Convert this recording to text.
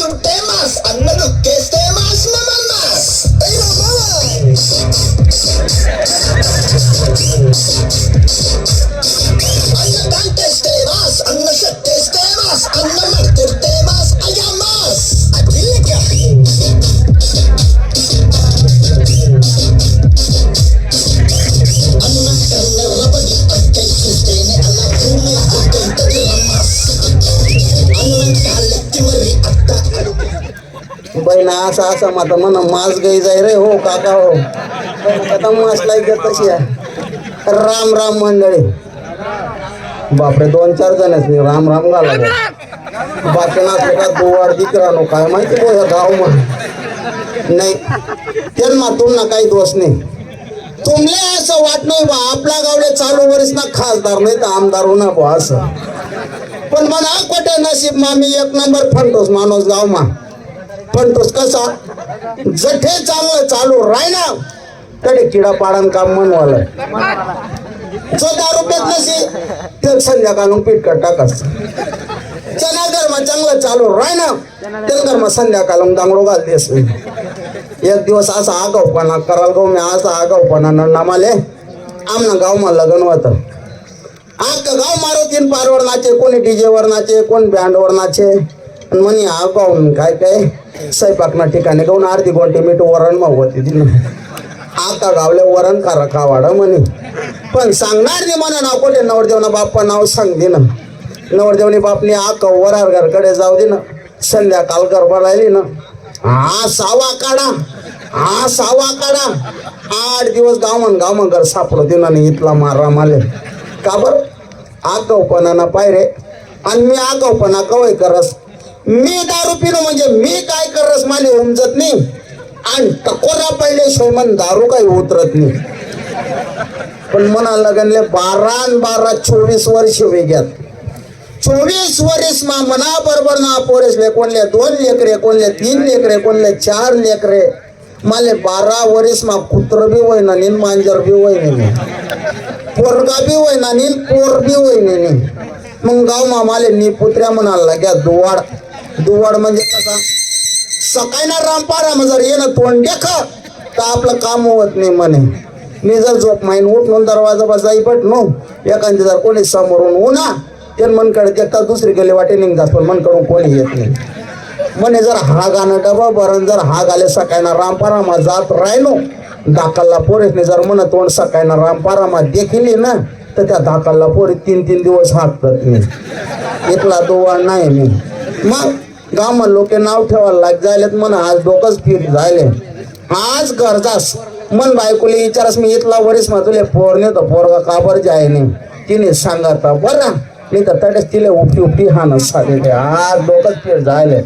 Ang temas, ang lagot kes temas mamanas. Ay naman! Ang nadal kes temas, ang nasat temas, ang बहिणा असा असा माता म्हणा मास गई जाय रे हो काका हो. आता मास लाईक तशी आहे? राम राम मंडळी. बापरे दोन चार जण आहेत राम राम घाला बाकी नसलं का दुवार दिकरा नो काय माहिती बो ह्या गाव म्हण. नाही त्यांना तुम्हाला काही दोष नाही. तुमले असं वाट नाही बा आपल्या गावले चालू वरीस ना खासदार नाही तर आमदार होणार बा असं. पण म्हणा कोट्या नशीब मा मी एक नंबर फंडोस माणूस गाव मा. पण तोच कसा? जठे चांगलं चालू राहिना तडे किडा पाडान काम म्हणवालं जो रुपयात नसे ते संध्याकाळ पीठ कर टाकस चना धर्म चांगलं चालू राहिना ते धर्म संध्याकाळ दांगडो घाल देस एक दिवस असा आगावपणा कराल गाव मी असा आगावपणा नमाले आमना गावमा लग्न होतं आख गाव मारुतीन पारवर नाचे कोणी डीजे वर नाचे कोण बँड वर नाचे म्हणे हा पाहून काय काय स्वयंपाकना ठिकाणी गाऊन अर्धी गोंटे मीठ वरण मग होती तिनं आता गावले वरण करा खावाडा म्हणे. पण सांगणार नाही म्हणा नाव कोठे नवरदेवना बाप्पा नाव सांग दे ना नवरदेवनी बापनी आका वरार घरकडे जाऊ दे ना संध्याकाळ गरबा राहिली ना. हा सावा काढा हा सावा काढा. आठ दिवस गावण गावमन घर सापडो दे ना इथला मारा माले. का बर? आगावपणा ना पायरे आणि मी आकवपणा कवय करस? मी दारू पिणं म्हणजे मी काय करस माले उमजत नाही. आणि टकोरा पडल्याशिवाय मन दारू काही उतरत नाही. पण मना लगनले बारा बारा चोवीस वर्ष वेग्यात. चोवीस वर्ष मा मना बरोबर ना पोरेसले कोणले दोन लेकरे कोणले तीन लेकरे कोणले चार लेकरे. माले बारा वर्ष मा कुत्र बी होय ना नीन मांजर बी होय नाही पोरगा बी होय ना नीन पोर बी होय नाही मग गाव मा माले नी पुत्र्या म्हणाला लाग्या दुवाड. दुवाड म्हणजे कसा? सकाळी ना रामपारा जर ये ना तोंड देख तर आपलं काम होत नाही म्हणे. मी जर झोप माहीन उठून दरवाजा बसाई पटनो एखादी जर कोणी समोरून उन्हा ते मनकडे देखता दुसरी गेले वाटे निघतात पण मनकडून कोणी येत नाही. म्हणे जर हा गाणं डबा भरण जर हा गाले सकाळी रामपारामा जात राहिलो दाखलला पोरेच नाही जर म्हण तोंड सकाळी रामपारामा देखील ना तर त्या दाखलला पोरी तीन तीन दिवस हाकतात मी. इथला दोवा नाही मी. मग गाव लोक नाव ठेवायला लाग जायलेत म्हण आज डोकंच फिर जायले. आज गरजास मन बायकोले विचारस मी इथला वरीस मा तुले पोर नाही तर पोरगा काबर जाय नाही तिने सांगता बरं नाही तर तडेच तिले उपटी उपटी हा ना साधे आज डोकंच फिर जायले.